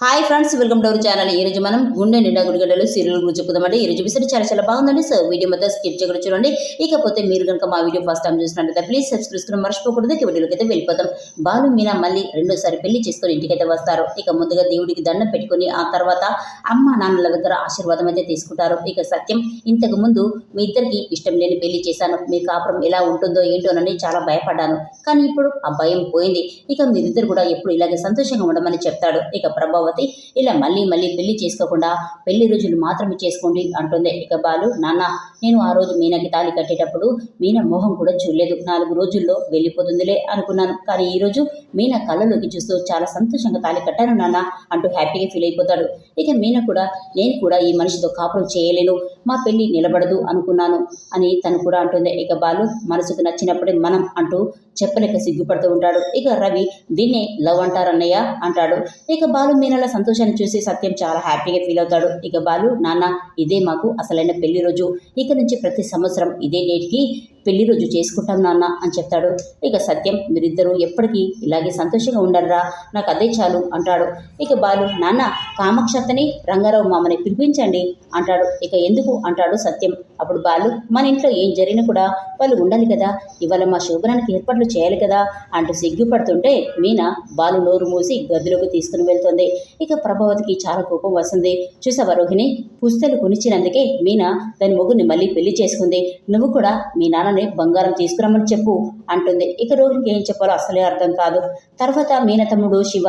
Hi friends welcome to our channel ఈ రోజు మనం గుండె నిండా గుడిగడలు సీరియల్ గురించి చెప్పుకుందామండి ఈ రోజు చాలా చాలా బాగుందండి. సో వీడియో మొత్తం స్కిప్ చేయకుండా చూడండి. ఇకపోతే మీరు కనుక మా వీడియో ఫస్ట్ టైం చూసినట్లయితే ప్లీజ్ సబ్స్క్రైబ్ చేసుకుని మర్చిపోకూడదు. ఇక వీడియోకి అయితే వెళ్ళిపోతాం. బాలు మీనా మళ్ళీ రెండోసారి పెళ్ళి చేసుకొని ఇంటికైతే వస్తారు. ఇక ముందుగా దేవుడికి దండం పెట్టుకొని ఆ తర్వాత అమ్మ నాన్నల దగ్గర ఆశీర్వాదం అయితే తీసుకుంటారు. ఇక సత్యం ఇంతకు ముందు మీ ఇద్దరికి ఇష్టం లేని పెళ్ళి చేశాను. మీ కాపురం ఎలా ఉంటుందో ఏంటోనని చాలా భయపడ్డాను. కానీ ఇప్పుడు ఆ భయం పోయింది. ఇక మీరిద్దరు కూడా ఎప్పుడు ఇలాగే సంతోషంగా ఉండమని చెప్తాడు. ఇక ప్రభావతి ఇలా మళ్ళీ మళ్ళీ పెళ్ళి చేసుకోకుండా పెళ్ళి రోజులు మాత్రమే చేసుకోండి అంటుంది. ఇక బాలు నాన్న నేను ఆ రోజు మీనాకి తాళి కట్టేటప్పుడు మీనా మొహం కూడా చూడలేదు. నాలుగు రోజుల్లో వెళ్ళిపోతుందిలే అనుకున్నాను. కానీ ఈ రోజు మీనా కళ్ళలోకి చూస్తూ చాలా సంతోషంగా తాళి కట్టాను నాన్న అంటూ హ్యాపీగా ఫీల్ అయిపోతాడు. ఇక మీనా కూడా నేను కూడా ఈ మనిషితో కాపురం చేయలేను. మా పెళ్ళి నిలబడదు అనుకున్నాను అని తను కూడా అంటుంది. ఇక బాలు మనసుకు నచ్చినప్పుడే మనం అంటూ చెప్పలేక సిగ్గుపడుతూ ఉంటాడు. ఇక రవి దీన్నే లవ్ అంటారన్నయ్య అంటాడు. ఇక బాలు మీనాల సంతోషాన్ని చూసి సత్యం చాలా హ్యాపీగా ఫీల్ అవుతాడు. ఇక బాలు నాన్న ఇదే మాకు అసలైన పెళ్ళి రోజు. ఇక నుంచి ప్రతి సంవత్సరం ఇదే డేట్కి పెళ్ళి రోజు చేసుకుంటాం నాన్న అని చెప్తాడు. ఇక సత్యం మీరిద్దరూ ఎప్పటికీ ఇలాగే సంతోషంగా ఉండరురా నాకు అదే చాలు అంటాడు. ఇక బాలు నాన్న కామాక్షతని రంగారావు మామని పిలిపించండి అంటాడు. ఇక ఎందుకు అంటాడు సత్యం. అప్పుడు బాలు మన ఇంట్లో ఏం జరిగినా కూడా వాళ్ళు ఉండాలి కదా ఇవాళ మా శోభనానికి ఏర్పాట్లు చేయాలి కదా అంటూ సిగ్గుపడుతుంటే మీనా బాలు నోరు మూసి గదిలోకి తీసుకుని వెళ్తుంది. ఇక ప్రభావతికి చాలా కోపం వస్తుంది. చూసావా రోహిణి? పుస్తలు కొనిచ్చినందుకే మీనా దాని మొగుని మళ్ళీ పెళ్ళి చేసుకుంది. నువ్వు కూడా మీ నాన్నని బంగారం తీసుకురమ్మని చెప్పు అంటుంది. ఇక రోహిణికి ఏం చెప్పాలో అసలే అర్థం కాదు. తర్వాత మీన తమ్ముడు శివ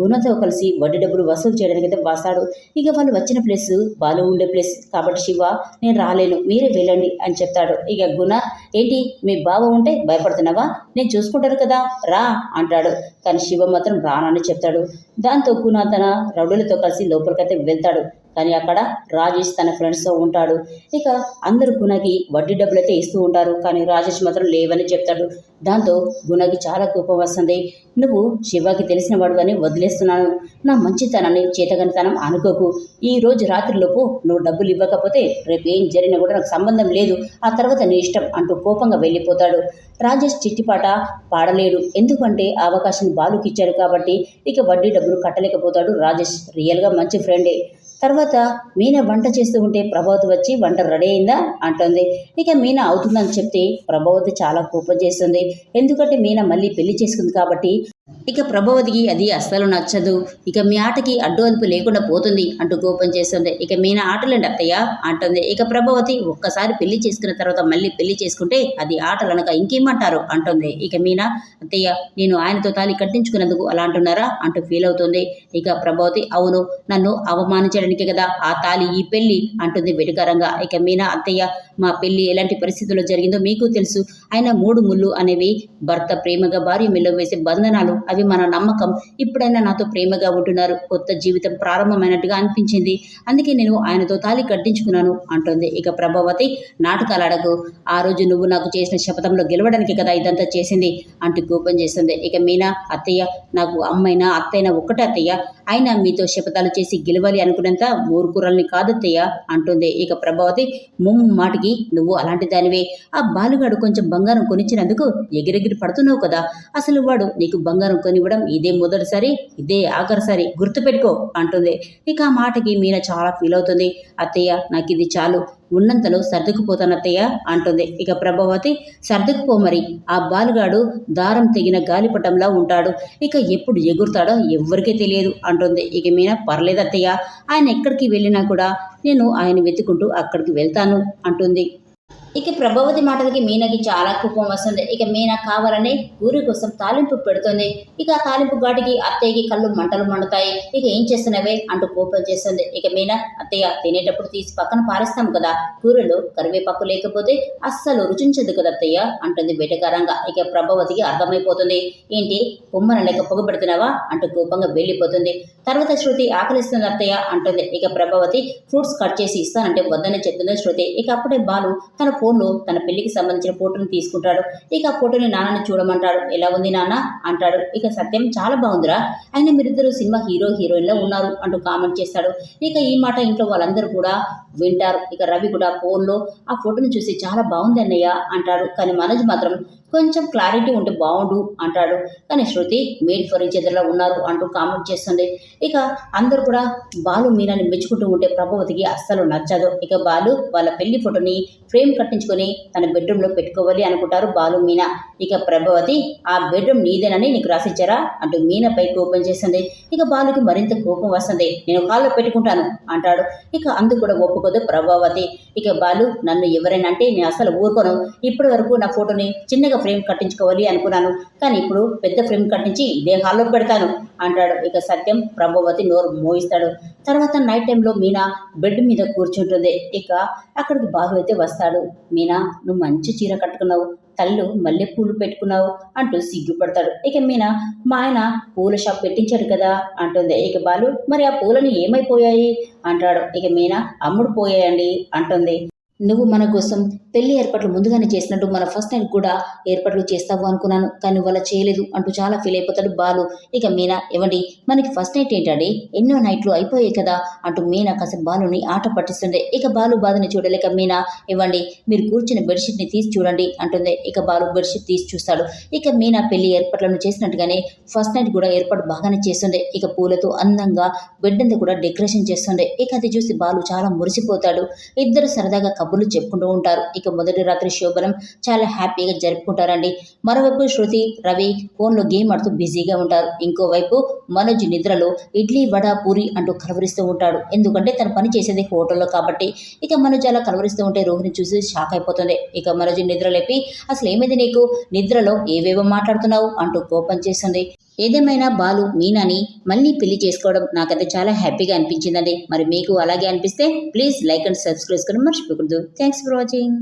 గుణతో కలిసి వడ్డీ డబ్బులు వసూలు చేయడానికి అయితే వస్తాడు. ఇక వాళ్ళు వచ్చిన ప్లేస్ బాలు ఉండే ప్లేస్ కాబట్టి శివ నేను రాలేను మీరే వెళ్ళండి అని చెప్తాడు. ఇక గుణ ఏంటి మీ బావ ఉంటే భయపడుతున్నావా? నేను చూసుకుంటాను కదా రా అంటాడు. కానీ శివ మాత్రం రానని చెప్తాడు. దాంతో గుణ తన రౌడులతో కలిసి లోపలికైతే వెళ్తాడు. కానీ అక్కడ రాజేష్ తన ఫ్రెండ్స్తో ఉంటాడు. ఇక అందరూ గుణకి వడ్డీ డబ్బులు అయితే ఇస్తూ ఉంటారు. కానీ రాజేష్ మాత్రం లేవని చెప్తాడు. దాంతో గుణకి చాలా కోపం వస్తుంది. నువ్వు శివకి తెలిసిన వాడు అని వదిలేస్తున్నాను. నా మంచితనాన్ని చేతగనితనం అనుకోకు. ఈ రోజు రాత్రిలోపు నువ్వు డబ్బులు ఇవ్వకపోతే రేపు ఏం జరిగినా కూడా నాకు సంబంధం లేదు. ఆ తర్వాత నీ ఇష్టం అంటూ కోపంగా వెళ్ళిపోతాడు. రాజేష్ చిట్టిపాట పాడలేడు. ఎందుకంటే ఆ అవకాశం బాలుకి ఇచ్చాడు కాబట్టి ఇక వడ్డీ డబ్బులు కట్టలేకపోతాడు రాజేష్. రియల్గా మంచి ఫ్రెండే తర్వాత మీన వంట చేస్తూ ఉంటే ప్రభావతి వచ్చి వంట రెడీ అయిందా అంటుంది. ఇక మీన అవుతుందని చెప్తే ప్రభావతి చాలా కోపం చేస్తుంది. ఎందుకంటే మీన మళ్ళీ పెళ్ళి చేసుకుంది కాబట్టి ఇక ప్రభావతికి అది అస్సలు నచ్చదు. ఇక మీ ఆటకి అడ్డు అదుపు లేకుండా పోతుంది అంటూ కోపం చేస్తుంది. ఇక మీన ఆటలండి అత్తయ్య అంటుంది. ఇక ప్రభావతి ఒక్కసారి పెళ్ళి చేసుకున్న తర్వాత మళ్ళీ పెళ్ళి చేసుకుంటే అది ఆటలు అనక ఇంకేమంటారు అంటుంది. ఇక మీన అత్తయ్య నేను ఆయనతో తాళి కట్టించుకున్నందుకు అలా అంటున్నారా? అంటూ ఫీల్ అవుతుంది. ఇక ప్రభావతి అవును నన్ను అవమానించడానికి కదా ఆ తాళి ఈ పెళ్ళి? అంటుంది వెటుకరంగా. ఇక మీనా అత్తయ్య మా పెళ్ళి ఎలాంటి పరిస్థితుల్లో జరిగిందో మీకు తెలుసు. ఆయన మూడు ముళ్ళు అనేవి భర్త ప్రేమగా భార్య మెల్లో వేసే బంధనాలు అవి మన నమ్మకం. ఇప్పుడైనా నాతో ప్రేమగా ఉంటున్నారు. కొత్త జీవితం ప్రారంభమైనట్టుగా అనిపించింది. అందుకే నేను ఆయనతో తాళి కట్టించుకున్నాను అంటుంది. ఇక ప్రభావతి నాటకాలు అడగు ఆ రోజు నువ్వు నాకు చేసిన శపథంలో గెలవడానికి కదా ఇదంతా చేసింది అంటూ కోపం చేస్తుంది. ఇక మీనా అత్తయ్య నాకు అమ్మైనా అత్తయ్య ఒక్కటే అత్తయ్య. అయినా మీతో శపథాలు చేసి గెలవాలి అనుకున్నంత మూర్ఖురల్ని కాదత్తయ్య అంటుంది. ఇక ప్రభావతి ముమ్మాటికి నువ్వు అలాంటి దానివే. ఆ బాలుగాడు కొంచెం బంగారం కొనిచ్చినందుకు ఎగిరెగిరి పడుతున్నావు కదా. అసలు వాడు నీకు బంగారం కొనివ్వడం ఇదే మొదటిసారి ఇదే ఆఖరిసారి గుర్తుపెట్టుకో అంటుంది. ఇక ఆ మాటకి మీనా చాలా ఫీల్ అవుతుంది. అత్తయ్య నాకు ఇది చాలు ఉన్నంతలో సర్దుకుపోతాను అత్తయ్య అంటుంది. ఇక ప్రభావతి సర్దుకుపో మరి. ఆ బాలుగాడు దారం తెగిన గాలిపటంలా ఉంటాడు. ఇక ఎప్పుడు ఎగురుతాడో ఎవ్వరికీ తెలియదు అంటుంది. ఇక మీన పర్లేదు అత్తయ్య ఆయన ఎక్కడికి వెళ్ళినా కూడా నేను ఆయన వెతుకుంటూ అక్కడికి వెళ్తాను అంటుంది. ఇక ప్రభావతి మాటలకి మీనకి చాలా కోపం వస్తుంది. ఇక మీన కావాలని ఊరి కోసం తాలింపు పెడుతుంది. ఇక ఆ తాలింపు ఘాటికి అత్తయ్యకి కళ్ళు మంటలు మండుతాయి. ఇక ఏం చేస్తున్నవే అంటూ కోపం చేస్తుంది. ఇక మీన అత్తయ్య తినేటప్పుడు తీసి పక్కన పారేస్తాం కదా. కూరలో కరివేపాకు లేకపోతే అస్సలు రుచించదు కదా అత్తయ్య అంటుంది వెటకారంగా. ఇక ప్రభావతికి అర్థమైపోతుంది. ఏంటి? బొమ్మన లేక పొగ పెడుతున్నావా అంటూ కోపంగా వెళ్ళిపోతుంది. తర్వాత శృతి ఆకలిస్తుంది అత్తయ్య అంటుంది. ఇక ప్రభావతి ఫ్రూట్స్ కట్ చేసి ఇస్తానంటే వద్దని చెప్తుంది శృతి. ఇక అప్పుడే బాలు తన ఫోన్లో తన పెళ్ళికి సంబంధించిన ఫోటోని తీసుకుంటాడు. ఇక ఆ ఫోటోని నాన్నని చూడమంటాడు. ఎలా ఉంది నాన్న? అంటాడు. ఇక సత్యం చాలా బాగుందిరా. అయినా మీరిద్దరు సినిమా హీరో హీరోయిన్లో ఉన్నారు అంటూ కామెంట్ చేస్తాడు. ఇక ఈ మాట ఇంట్లో వాళ్ళందరూ కూడా వింటారు. ఇక రవి కూడా ఫోన్లో ఆ ఫోటోని చూసి చాలా బాగుంది అన్నయ్య అంటాడు. కానీ మనోజ్ మాత్రం కొంచెం క్లారిటీ ఉంటే బాగుండు అంటాడు. కానీ శృతి మేడ్ ఫర్ ఈచ్ ఎదర్లా ఉన్నారు అంటూ కామెంట్ చేస్తుంది. ఇక అందరూ కూడా బాలు మీనాని మెచ్చుకుంటూ ఉంటే ప్రభావతికి అస్సలు నచ్చదు. ఇక బాలు వాళ్ళ పెళ్ళి ఫోటోని ఫ్రేమ్ కట్టించుకొని తన బెడ్రూమ్లో పెట్టుకోవాలి అనుకుంటారు బాలు మీనా. ఇక ప్రభావతి ఆ బెడ్రూమ్ నీదేనని నీకు రాసిచ్చారా? అంటూ మీనాపై కోపం చేస్తుంది. ఇక బాలుకి మరింత కోపం వస్తుంది. నేను కాళ్ళు పెట్టుకుంటాను అంటాడు. ఇక అందుకు కూడా ఒప్పుకోదు ప్రభావతి. ఇక బాలు నన్ను ఎవరైనా అంటే నేను అసలు ఊరుకోను. ఇప్పటి వరకు నా ఫోటోని చిన్నగా ఫ్రేమ్ కట్టించుకోవాలి అనుకున్నాను. కానీ ఇప్పుడు పెద్ద ఫ్రేమ్ కట్టించి ఇదే హాల్లో పెడతాను అంటాడు. ఇక సత్యం ప్రభావతి నోరు మోయిస్తాడు. తర్వాత నైట్ టైంలో మీనా బెడ్ మీద కూర్చుంటుంది. ఇక అక్కడికి బాలు అయితే వస్తాడు. మీనా నువ్వు మంచి చీర కట్టుకున్నావు. తల్లు మల్లెపూలు పెట్టుకున్నావు అంటూ సిగ్గుపడతాడు ఇక మీనా మా ఆయన పూల షాప్ పెట్టించాడు కదా అంటుంది. ఇక బాలు మరి ఆ పూలను ఏమైపోయాయి? అంటాడు. ఇక మీనా అమ్ముడు పోయాయండి అంటుంది. నువ్వు మన కోసం పెళ్ళి ఏర్పాట్లు ముందుగానే చేసినట్టు మన ఫస్ట్ నైట్ కూడా ఏర్పాట్లు చేస్తావు అనుకున్నాను. కానీ వాళ్ళ చేయలేదు అంటూ చాలా ఫీల్ అయిపోతాడు బాలు. ఇక మీనా ఇవ్వండి మనకి ఫస్ట్ నైట్ ఏంటండి? ఎన్నో నైట్లు అయిపోయాయి కదా అంటూ మీనా కాసేపు బాలుని ఆట పట్టిస్తుండే ఇక బాలు బాధని చూడలేక మీనా ఇవ్వండి మీరు కూర్చున్న బెడ్షీట్ని తీసి చూడండి అంటుంది ఇక బాలు బెడ్షీట్ తీసి చూస్తాడు. ఇక మీనా పెళ్ళి ఏర్పాట్లను చేసినట్టుగానే ఫస్ట్ నైట్ కూడా ఏర్పాటు బాగానే చేస్తుండే. ఇక పూలతో అందంగా బెడ్ అంతా కూడా డెకరేషన్ చేస్తుండే. ఇక అది చూసి బాలు చాలా మురిసిపోతాడు. ఇద్దరు సరదాగా కబుర్లు చెప్పుకుంటూ ఉంటారు. ఇక మొదటి రాత్రి శోభనం చాలా హ్యాపీగా జరుపుకుంటారండి. మరోవైపు శృతి రవి ఫోన్లో గేమ్ ఆడుతూ బిజీగా ఉంటారు. ఇంకోవైపు మనోజ్ నిద్రలో ఇడ్లీ వడ పూరి అంటూ కలవరిస్తూ ఉంటాడు. ఎందుకంటే తను పని చేసేది హోటల్లో కాబట్టి. ఇక మనోజ్ అలా కలవరిస్తూ ఉంటే రోహిణి చూసి షాక్ అయిపోతుంది. ఇక మనోజ్ నిద్ర లేపి అసలు ఏమైంది నీకు? నిద్రలో ఏవేవో మాట్లాడుతున్నావు? అంటూ కోపం చేస్తుంది. ఏదేమైనా బాలు మీనాని మళ్ళీ పెళ్ళి చేసుకోవడం నాకైతే చాలా హ్యాపీగా అనిపించిందండి. మరి మీకు అలాగే అనిపిస్తే ప్లీజ్ లైక్ అండ్ సబ్స్క్రైబ్ చేసుకుని మర్చిపోకూడదు. Thanks for watching.